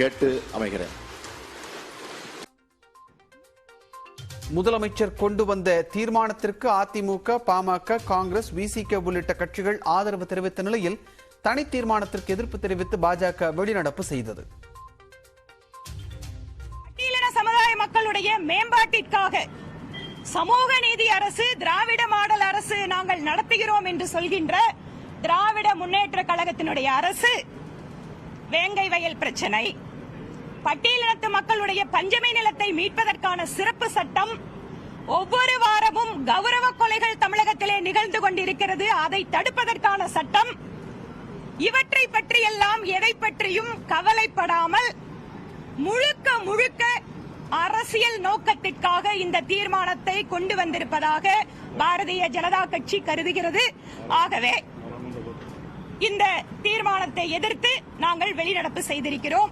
கேட்டு அமைகிறேன். முதலமைச்சர் கொண்டு வந்த தீர்மானத்திற்கு அதிமுக பாமக காங்கிரஸ் விசிக உள்ளிட்ட கட்சிகள் ஆதரவு தெரிவித்த நிலையில் தனி தீர்மானத்திற்கு எதிர்ப்பு தெரிவித்து பாஜக வெளிநடப்பு செய்தது. சமுதாய மக்களுடைய மேம்பாட்டிற்காக சமூக நீதி அரசு திராவிட மாடல் அரசு நாங்கள் நடத்துகிறோம் என்று சொல்கின்ற திராவிட முன்னேற்ற கழகத்தினுடைய அரசு வேங்கை வயல் பிரச்சனை. பட்டியலினத்து மக்களுடைய பஞ்சமை நிலத்தை மீட்பதற்கான சிறப்பு சட்டம் ஒவ்வொரு வாரமும் கௌரவ கொலைகள் தமிழகத்திலே நிகழ்ந்து கொண்டிருக்கிறது. அதை தடுப்பதற்கான சட்டம். இவற்றை பற்றியெல்லாம் எதை பற்றியும் கவலைப்படாமல் முழுக்க முழுக்க அரசியல் நோக்கத்திற்காக இந்த தீர்மானத்தை கொண்டு வந்திருப்பதாக பாரதிய ஜனதா கட்சி கருதுகிறது. ஆகவே இந்த தீர்மானத்தை எதிர்த்து நாங்கள் வெளிநடப்பு செய்திருக்கிறோம்.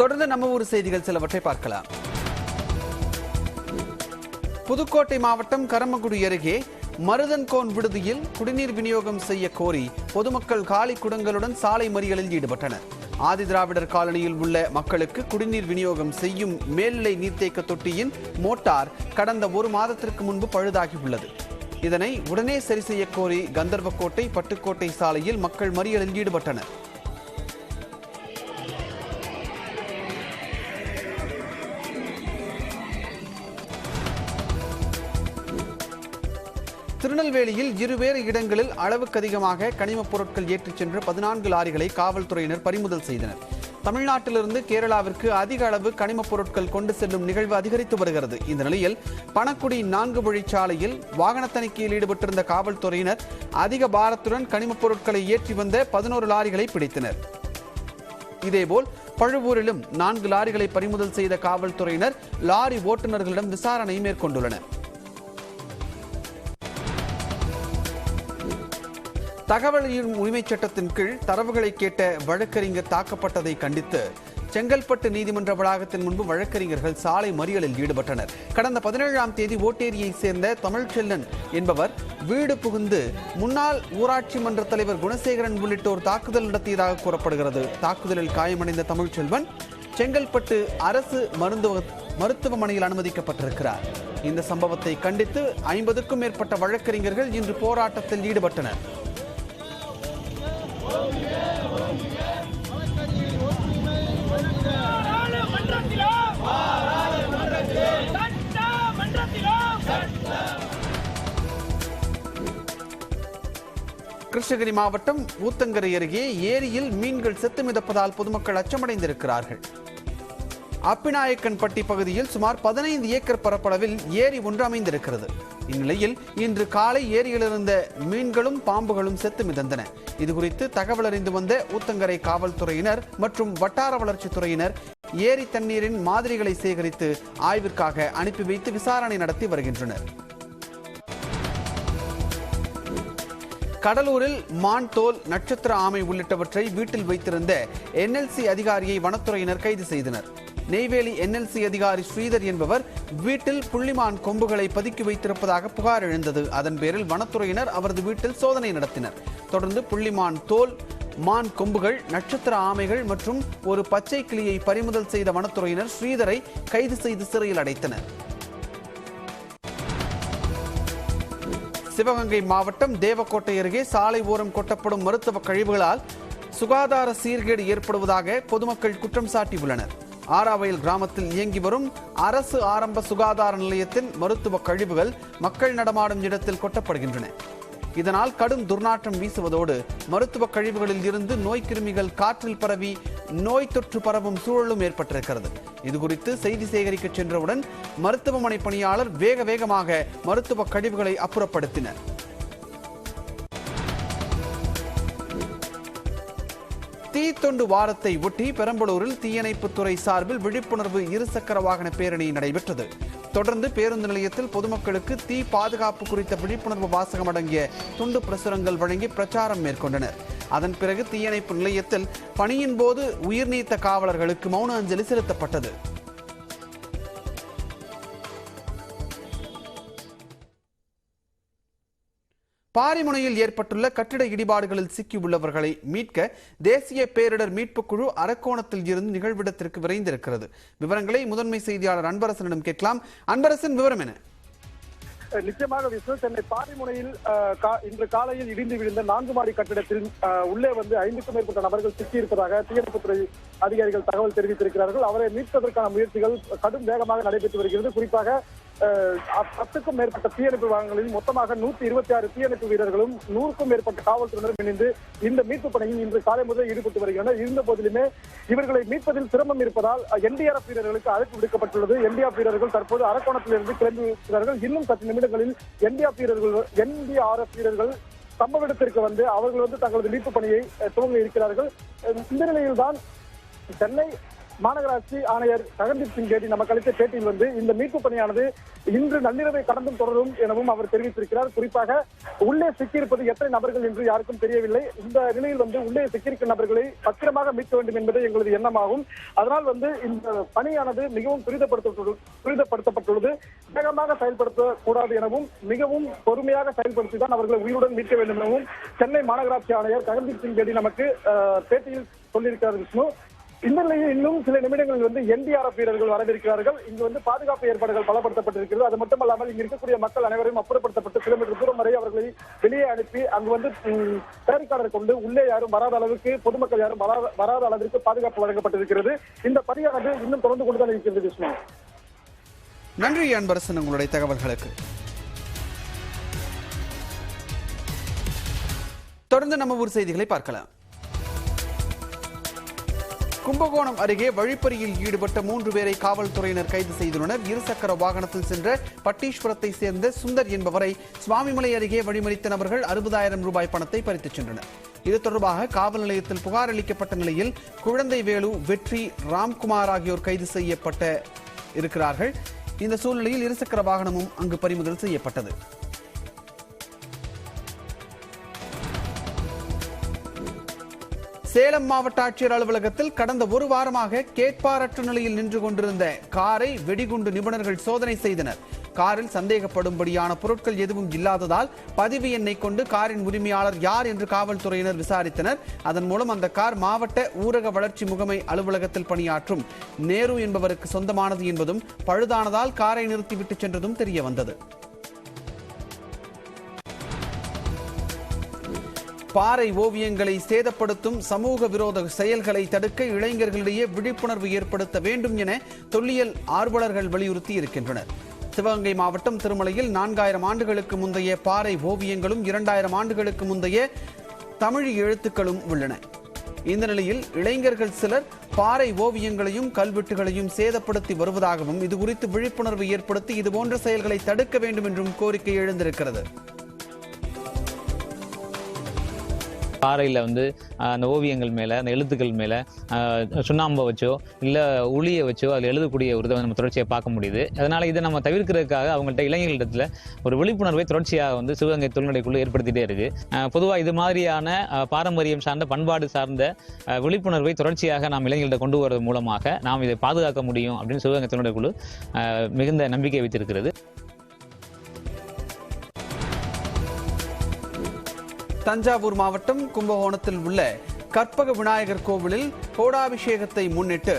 தொடர்ந்து நம்ம ஊர் செய்திகள் சிலவற்றை பார்க்கலாம். புதுக்கோட்டை மாவட்டம் கரமக்குடி அருகே மருதன்கோன் விடுதியில் குடிநீர் விநியோகம் செய்ய கோரி பொதுமக்கள் காலி குடங்களுடன் சாலை மறியலில் ஈடுபட்டனர். ஆதிதிராவிடர் காலனியில் உள்ள மக்களுக்கு குடிநீர் விநியோகம் செய்யும் மேல்நிலை நீர்த்தேக்க தொட்டியின் மோட்டார் கடந்த ஒரு மாதத்திற்கு முன்பு பழுதாகியுள்ளது இதனை உடனே சரி செய்ய கோரி கந்தர்வக்கோட்டை பட்டுக்கோட்டை சாலையில் மக்கள் மறியலில் ஈடுபட்டனர். திருநெல்வேலியில் இருவேறு இடங்களில் அளவுக்கு அதிகமாக கனிமப் பொருட்கள் ஏற்றிச் சென்ற பதினான்கு லாரிகளை காவல்துறையினர் பறிமுதல் செய்தனர். தமிழ்நாட்டிலிருந்து கேரளாவிற்கு அதிக அளவு கனிமப் பொருட்கள் கொண்டு செல்லும் நிகழ்வு அதிகரித்து வருகிறது. இந்த நிலையில் பணக்குடி நான்கு வழிச்சாலையில் வாகன தணிக்கையில் ஈடுபட்டிருந்த காவல்துறையினர் அதிக பாரத்துடன் கனிமப் பொருட்களை ஏற்றி வந்த பதினோரு லாரிகளை பிடித்தனர். இதேபோல் பழுவூரிலும் நான்கு லாரிகளை பறிமுதல் செய்த காவல்துறையினர் லாரி ஓட்டுநர்களிடம் விசாரணை மேற்கொண்டுள்ளனர். தகவலின் உரிமைச் சட்டத்தின் கீழ் தரவுகளை கேட்ட வழக்கறிஞர் தாக்கப்பட்டதை கண்டித்து செங்கல்பட்டு நீதிமன்ற வளாகத்தின் முன்பு வழக்கறிஞர்கள் சாலை மறியலில் ஈடுபட்டனர். கடந்த பதினேழாம் தேதி ஓட்டேரியைச் சேர்ந்த தமிழ்ச்செல்லன் என்பவர் வீடு புகுந்து முன்னாள் ஊராட்சி மன்ற தலைவர் குணசேகரன் உள்ளிட்டோர் தாக்குதல் நடத்தியதாக கூறப்படுகிறது. தாக்குதலில் காயமடைந்த தமிழ்ச்செல்வன் செங்கல்பட்டு அரசு மருத்துவ மருத்துவமனையில் அனுமதிக்கப்பட்டிருக்கிறார். இந்த சம்பவத்தை கண்டித்து ஐம்பதுக்கும் மேற்பட்ட வழக்கறிஞர்கள் இன்று போராட்டத்தில் ஈடுபட்டனர். கிருஷ்ணகிரி மாவட்டம் ஊத்தங்கரை அருகே ஏரியில் மீன்கள் செத்து மிதப்பதால் பொதுமக்கள் அச்சமடைந்திருக்கிறார்கள். அப்பிநாயக்கன்பட்டி பகுதியில் சுமார் பதினைந்து ஏக்கர் பரப்பளவில் ஏரி ஒன்று அமைந்திருக்கிறது. இந்நிலையில் இன்று காலை ஏரியில் இருந்த மீன்களும் பாம்புகளும் செத்து மிதந்தன. இதுகுறித்து தகவல் அறிந்து வந்த ஊத்தங்கரை காவல்துறையினர் மற்றும் வட்டார வளர்ச்சித்துறையினர் ஏரி தண்ணீரின் மாதிரிகளை சேகரித்து ஆய்விற்காக அனுப்பி வைத்து விசாரணை நடத்தி வருகின்றனர். கடலூரில் மான் தோல் நட்சத்திர ஆமை உள்ளிட்டவற்றை வீட்டில் வைத்திருந்த என்எல்சி அதிகாரியை வனத்துறையினர் கைது செய்தனர். நெய்வேலி என்எல்சி அதிகாரி ஸ்ரீதர் என்பவர் வீட்டில் புள்ளிமான் கொம்புகளை பதுக்கி வைத்திருப்பதாக புகார் எழுந்தது. அதன் பேரில் வனத்துறையினர் அவரது வீட்டில் சோதனை நடத்தினர். தொடர்ந்து புள்ளிமான் தோல் மான் கொம்புகள் நட்சத்திர ஆமைகள் மற்றும் ஒரு பச்சை கிளியை பறிமுதல் செய்த வனத்துறையினர் ஸ்ரீதரை கைது செய்து சிறையில் அடைத்தனர். சிவகங்கை மாவட்டம் தேவக்கோட்டை அருகே சாலை ஓரம் கொட்டப்படும் மருத்துவ கழிவுகளால் சுகாதார சீர்கேடு ஏற்படுவதாக பொதுமக்கள் குற்றம் சாட்டியுள்ளனர். ஆராவயல் கிராமத்தில் இயங்கி வரும் அரசு ஆரம்ப சுகாதார நிலையத்தின் மருத்துவ கழிவுகள் மக்கள் நடமாடும் இடத்தில் கொட்டப்படுகின்றன. இதனால் கடும் துர்நாற்றம் வீசுவதோடு மருத்துவ கழிவுகளில் இருந்து நோய் கிருமிகள் காற்றில் பரவி நோய் தொற்று பரவும் சூழலும் ஏற்பட்டிருக்கிறது. இதுகுறித்து செய்தி சேகரிக்க சென்றவுடன் மருத்துவமனை பணியாளர் வேக வேகமாக மருத்துவ கழிவுகளை அப்புறப்படுத்தினர். தீத்தொண்டு வாரத்தை ஒட்டி பெரம்பலூரில் தீயணைப்புத்துறை சார்பில் விழிப்புணர்வு இருசக்கர வாகன பேரணி நடைபெற்றது. தொடர்ந்து பேருந்து நிலையத்தில் பொதுமக்களுக்கு தீ பாதுகாப்பு குறித்த விழிப்புணர்வு வாசகம் அடங்கிய துண்டு பிரசுரங்கள் வழங்கி பிரச்சாரம் மேற்கொண்டனர். அதன் பிறகு தீயணைப்பு நிலையத்தில் பணியின் போது உயிர் நீத்த காவலர்களுக்கு மௌன அஞ்சலி செலுத்தப்பட்டது. பாரிமுனையில் ஏற்பட்டுள்ள கட்டிட இடிபாடுகளில் சிக்கியுள்ளவர்களை மீட்க தேசிய பேரிடர் மீட்புக் குழு அரக்கோணத்தில் இருந்து நிகழ்விடத்திற்கு விரைந்திருக்கிறது. விவரங்களை முதன்மை செய்தியாளர் அன்பரசனிடம் கேட்கலாம். அன்பரசன் விவரம் என நிச்சயமாக விஷ்ணு சென்னை பாரிமுனையில் கா- இன்று காலையில் இடிந்து விழுந்த நான்கு மாடி கட்டிடத்தில் அஹ், உள்ளே வந்து ஐந்துக்கும் மேற்பட்ட நபர்கள் சிக்கியிருப்பதாக தீயணைப்புத்துறை அதிகாரிகள் தகவல் தெரிவித்திருக்கிறார்கள். அவரை மீட்பதற்கான முயற்சிகள் கடும் வேகமாக நடைபெற்று வருகிறது. குறிப்பாக பத்துக்கும் மேற்பட்ட தீயணைப்பு வாகனங்களில் மொத்தமாக நூத்தி இருபத்தி ஆறு தீயணைப்பு வீரர்களும் நூறுக்கும் மேற்பட்ட காவல்துறையினரும் இணைந்து இந்த மீட்பு பணியில் இன்று காலை முதல் ஈடுபட்டு வருகின்றனர். இருந்த போதிலுமே இவர்களை மீட்பதில் சிரமம் இருப்பதால் என்டிஆர்எஃப் வீரர்களுக்கு அழைப்பு விடுக்கப்பட்டுள்ளது. என்டிஆர் வீரர்கள் தற்போது அரக்கோணத்திலிருந்து கிளம்பி இருக்கிறார்கள். இன்னும் சற்று நிமிடங்களில் என்டிஆர் வீரர்கள் என்டிஆர்எஃப் வீரர்கள் சம்பவ இடத்திற்கு வந்து அவர்கள் வந்து தங்களது மீட்பு பணியை துவங்க இருக்கிறார்கள். அஹ், இந்த நிலையில்தான் சென்னை மாநகராட்சி ஆணையர் ககன்தீப் சிங் பேடி நமக்கு அளித்த பேட்டியில் வந்து இந்த மீட்பு பணியானது இன்று நள்ளிரவை கடந்தும் தொடரும் எனவும் அவர் தெரிவித்திருக்கிறார். குறிப்பாக உள்ளே சிக்கியிருப்பது எத்தனை நபர்கள் என்று யாருக்கும் தெரியவில்லை. இந்த நிலையில் வந்து உள்ளே சிக்கியிருக்கும் நபர்களை பத்திரமாக மீட்க வேண்டும் என்பது எங்களது எண்ணமாகும். அதனால் வந்து இந்த பணியானது மிகவும் துரிதப்படுத்த துரிதப்படுத்தப்பட்டுள்ளது. வேகமாக செயல்படுத்த கூடாது எனவும் மிகவும் பொறுமையாக செயல்படுத்தி தான் அவர்களை உயிருடன் மீட்க வேண்டும் எனவும் சென்னை மாநகராட்சி ஆணையர் ககன்தீப் சிங் பேடி நமக்கு பேட்டியில் சொல்லியிருக்கிறார் விஷ்ணு. இந்த நிலையில் இன்னும் சில நிமிடங்களில் வந்து என்டிஆர்எஃப் வீரர்கள் வரவிருக்கிறார்கள். இங்கு வந்து பாதுகாப்பு ஏற்பாடுகள் பலப்படுத்தப்பட்டிருக்கிறது. அது மட்டுமல்லாமல் இங்கு இருக்கக்கூடிய மக்கள் அனைவரையும் அப்புறப்படுத்தப்பட்டு கிலோமீட்டர் தூரம் வரை அவர்களை வெளியே அனுப்பி அங்கு வந்து ம், கொண்டு உள்ளே யாரும் வராத அளவுக்கு பொதுமக்கள் யாரும் வராத வராத அளவிற்கு பாதுகாப்பு வழங்கப்பட்டிருக்கிறது. இந்த பணியானது இன்னும் தொடர்ந்து கொண்டுதான் இருக்கிறது விஷ்ணு நன்றி அன்பரசன் உங்களுடைய தகவல்களுக்கு. தொடர்ந்து நம்ம ஊர் செய்திகளை பார்க்கலாம். கும்பகோணம் அருகே வழிப்பறியில் ஈடுபட்ட மூன்று பேரை காவல்துறையினர் கைது செய்துள்ளனர். இருசக்கர வாகனத்தில் சென்ற பட்டீஸ்வரத்தை சேர்ந்த சுந்தர் என்பவரை சுவாமிமலை அருகே வழிமறித்த நபர்கள் அறுபதாயிரம் ரூபாய் பணத்தை பறித்துச் சென்றனர். இது தொடர்பாக காவல் நிலையத்தில் புகார் அளிக்கப்பட்ட நிலையில் குழந்தை வேலு வெற்றி ராம்குமார் ஆகியோர் கைது செய்யப்பட்ட இருக்கிறார்கள். இந்த சூழ்நிலையில் இருசக்கர வாகனமும் அங்கு பறிமுதல் செய்யப்பட்டது. சேலம் மாவட்ட ஆட்சியர் அலுவலகத்தில் கடந்த ஒரு வாரமாக கேட்பாரற்ற நிலையில் நின்று கொண்டிருந்த காரை வெடிகுண்டு நிபுணர்கள் சோதனை செய்தனர். காரில் சந்தேகப்படும்படியான பொருட்கள் எதுவும் இல்லாததால் பதிவு எண்ணை கொண்டு காரின் உரிமையாளர் யார் என்று காவல்துறையினர் விசாரித்தனர். அதன் மூலம் அந்த கார் மாவட்ட ஊரக வளர்ச்சி முகமை அலுவலகத்தில் பணியாற்றும். நேரு என்பவருக்கு சொந்தமானது என்பதும் பழுதானதால் காரை நிறுத்திவிட்டு சென்றதும் தெரிய வந்தது பாறை ஓவியங்களை சேதப்படுத்தும் சமூக விரோத செயல்களை தடுக்க இளைஞர்களிடையே விழிப்புணர்வு ஏற்படுத்த வேண்டும் என தொல்லியல் ஆர்வலர்கள் வலியுறுத்தி இருக்கின்றனர். சிவகங்கை மாவட்டம் திருமலையில் நான்காயிரம் ஆண்டுகளுக்கு முந்தைய பாறை ஓவியங்களும் இரண்டாயிரம் ஆண்டுகளுக்கு முந்தைய தமிழ் எழுத்துக்களும் உள்ளன. இந்த நிலையில் இளைஞர்கள் சிலர் பாறை ஓவியங்களையும் கல்வெட்டுகளையும் சேதப்படுத்தி வருவதாகவும் இது குறித்து விழிப்புணர்வு ஏற்படுத்தி இதுபோன்ற செயல்களை தடுக்க வேண்டும் என்றும் கோரிக்கை எழுந்திருக்கிறது. பாறையில் வந்து அந்த ஓவியங்கள் மேலே அந்த எழுத்துக்கள் மேலே சுண்ணாம்பை வச்சோ இல்லை உளியை வச்சோ அதில் எழுதக்கூடிய ஒரு இதை நம்ம தொடர்ச்சியை பார்க்க முடியுது. அதனால் இதை நம்ம தவிர்க்கிறதுக்காக அவங்கள்ட்ட இளைஞர்களிடத்தில் ஒரு விழிப்புணர்வை தொடர்ச்சியாக வந்து சிவகங்கை தொழில்நடைக்குள்ளே ஏற்படுத்திட்டே இருக்குது பொதுவாக இது மாதிரியான பாரம்பரியம் சார்ந்த பண்பாடு சார்ந்த விழிப்புணர்வை தொடர்ச்சியாக நாம் இளைஞர்களிடம் கொண்டு வருவது மூலமாக நாம் இதை பாதுகாக்க முடியும் அப்படின்னு சிவகங்கை தொழில்நடைக்குழு மிகுந்த நம்பிக்கை வைத்திருக்கிறது. தஞ்சாவூர் மாவட்டம் கும்பகோணத்தில் உள்ள கற்பக விநாயகர் கோவிலில் கோடாபிஷேகத்தை முன்னிட்டு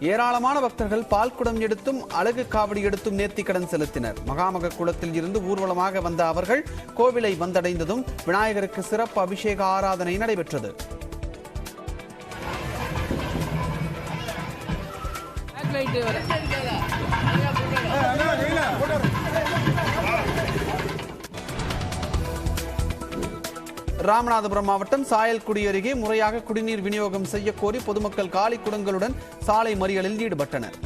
ஏராளமான பக்தர்கள் பால்குடம் எடுத்தும் அழகு காவடி எடுத்தும் நேர்த்திக்கடன் செலுத்தினர். மகாமக குளத்தில் இருந்து ஊர்வலமாக வந்த அவர்கள் கோவிலை வந்தடைந்ததும் விநாயகருக்கு சிறப்பு அபிஷேக ஆராதனை நடைபெற்றது. லைட் ராமநாதபுரம் மாவட்டம் சாயல்குடி அருகே முறையாக குடிநீர் விநியோகம் செய்யக்கோரி கோரி பொதுமக்கள் காலி குடங்களுடன் சாலை மறியலில் ஈடுபட்டனர்.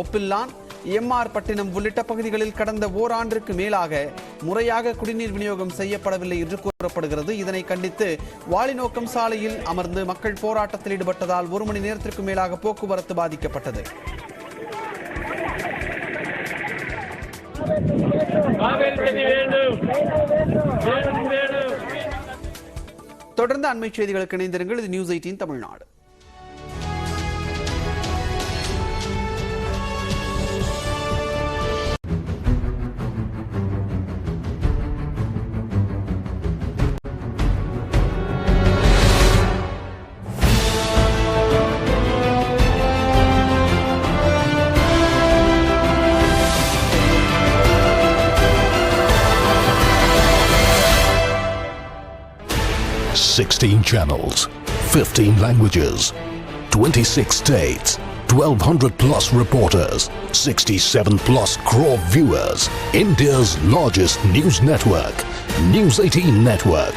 ஒப்பில்லான் எம்ஆர் பட்டினம் உள்ளிட்ட பகுதிகளில் கடந்த ஓராண்டிற்கு மேலாக முறையாக குடிநீர் விநியோகம் செய்யப்படவில்லை என்று கூறப்படுகிறது. இதனை கண்டித்து வாலிநோக்கம் சாலையில் அமர்ந்து மக்கள் போராட்டத்தில் ஈடுபட்டதால் ஒரு மணி நேரத்திற்கு மேலாக போக்குவரத்து பாதிக்கப்பட்டது. வேண்டும். வேண்டும் வேண்டும். தொடர்ந்து அண்மை செய்திகளுக்கு இணைந்திருங்கள். இது news eighteen Tamil Nadu. 16 channels, 15 languages, 26 states, 1200 plus reporters, 67 plus crore viewers. India's largest news network, News 18 Network,